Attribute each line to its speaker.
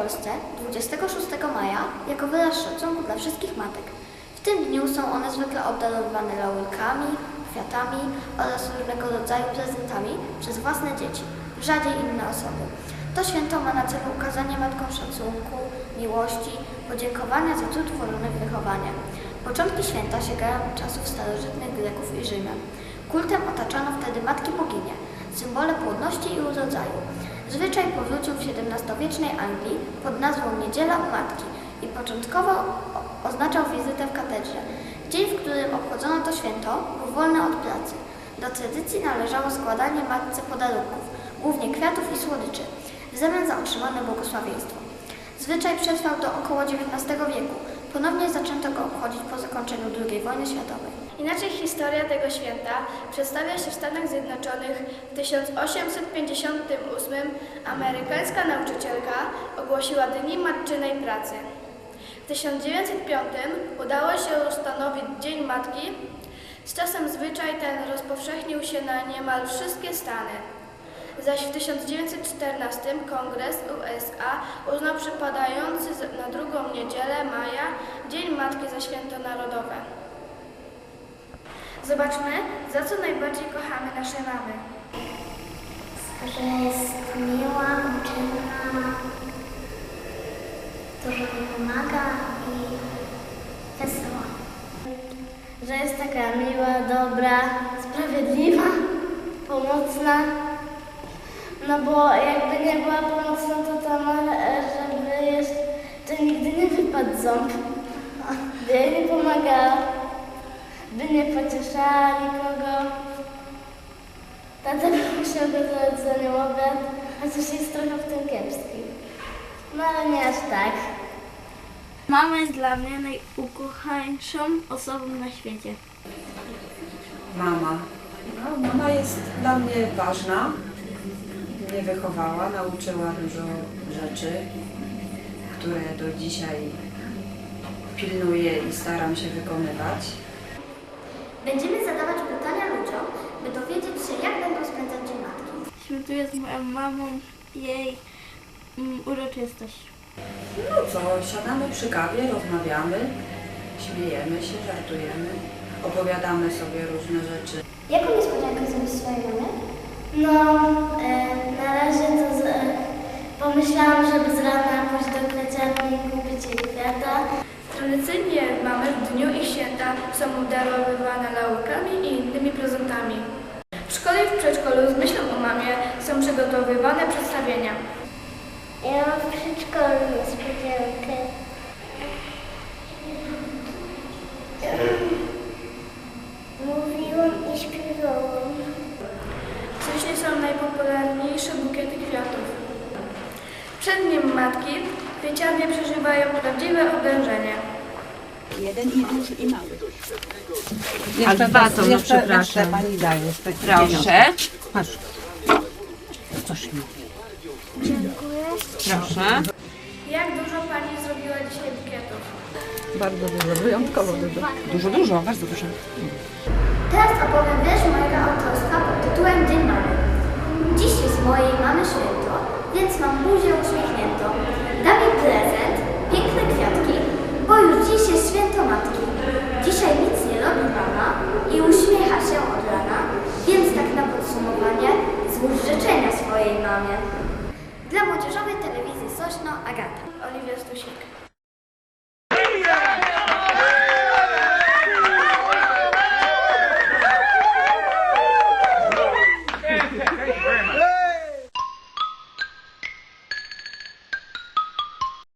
Speaker 1: Polsce 26 maja jako wyraz szacunku dla wszystkich matek. W tym dniu są one zwykle obdarowywane laurkami, kwiatami oraz różnego rodzaju prezentami przez własne dzieci, rzadziej inne osoby. To święto ma na celu ukazanie matkom szacunku, miłości, podziękowania za trud włożony w wychowanie. Początki święta sięgają czasów starożytnych Greków i Rzymian. Kultem otaczano wtedy matki boginie, symbole płodności i urodzaju. Zwyczaj powrócił w XVII-wiecznej Anglii pod nazwą Niedziela Matki i początkowo oznaczał wizytę w katedrze. Dzień, w którym obchodzono to święto, był wolny od pracy. Do tradycji należało składanie matce podarunków, głównie kwiatów i słodyczy, w zamian za otrzymane błogosławieństwo. Zwyczaj przetrwał do około XIX wieku. Ponownie zaczęto go obchodzić po zakończeniu II wojny światowej.
Speaker 2: Inaczej historia tego święta przedstawia się w Stanach Zjednoczonych w 1858 amerykańska nauczycielka ogłosiła Dni Matczynej Pracy. W 1905 udało się ustanowić Dzień Matki. Z czasem zwyczaj ten rozpowszechnił się na niemal wszystkie Stany. Zaś w 1914 Kongres USA uznał przypadający na drugą niedzielę maja Dzień Matki za święto narodowe. Zobaczmy, za co najbardziej kochamy nasze mamy.
Speaker 1: Że jest miła, uczynna, mi pomaga i wesoła.
Speaker 3: że jest taka miła, dobra, sprawiedliwa, pomocna. No bo jakby nie była pomocna, to tam, żeby jeszcze, to nigdy nie wypadł ząb. Jej nie pomagała, by nie pocieszała nikogo. Tata musiał gotować za nią obiad, chociaż jest trochę w tym kiepski. No ale nie aż tak. Mama jest dla mnie najukochańszą osobą na świecie.
Speaker 4: Mama. No, mama jest dla mnie ważna. Mnie wychowała, nauczyła dużo rzeczy, które do dzisiaj pilnuję i staram się wykonywać.
Speaker 1: Będziemy zadawać pytania ludziom, by dowiedzieć się, jak będą spędzać Dzień Matki.
Speaker 3: Świętuję z moją mamą jej mm, uroczystość.
Speaker 4: No co, siadamy przy kawie, rozmawiamy, śmiejemy się, żartujemy, opowiadamy sobie różne rzeczy.
Speaker 1: Jaką niespodziankę zrobić swojej mamie?
Speaker 3: No, e, na razie to z, e, pomyślałam, żeby z rana pójść do kwieciarni i kupić jej kwiata.
Speaker 2: Tradycyjnie mamy w dniu ich święta są obdarowywane laurkami i innymi prezentami. W szkole i w przedszkolu z myślą o mamie są przygotowywane przedstawienia.
Speaker 3: Ja mam w przedszkolu niespodziankę. Mówiłam i śpiewałam.
Speaker 2: W Cieśnie są najpopularniejsze bukiety kwiatów. Przed Dniem Matki kwieciarnie przeżywają prawdziwe oblężenie.
Speaker 5: Jeden i duży i mały.
Speaker 6: A dwa to, no
Speaker 5: jeszcze, jeszcze
Speaker 6: przepraszam.
Speaker 5: pani daje. z tych
Speaker 6: Proszę.
Speaker 5: Masz. Coś mi.
Speaker 6: Proszę.
Speaker 2: Jak dużo Pani zrobiła dzisiaj bukietów?
Speaker 5: Bardzo dużo, wyjątkowo dużo.
Speaker 6: Dużo, dużo, bardzo dużo.
Speaker 1: Teraz opowiem wiersz mojego autorstwa pod tytułem Dzień Mamy. Dziś jest mojej mamy święto, więc mam buzię uśmiechniętą. Da mi prezent, piękne kwiatki, bo już dziś jest święto matki. Dzisiaj nic nie robi mama i uśmiecha się od rana, więc tak na podsumowanie złóż mamie. Dla młodzieżowej telewizji Sośno Agata.
Speaker 2: Oliwia Stusik.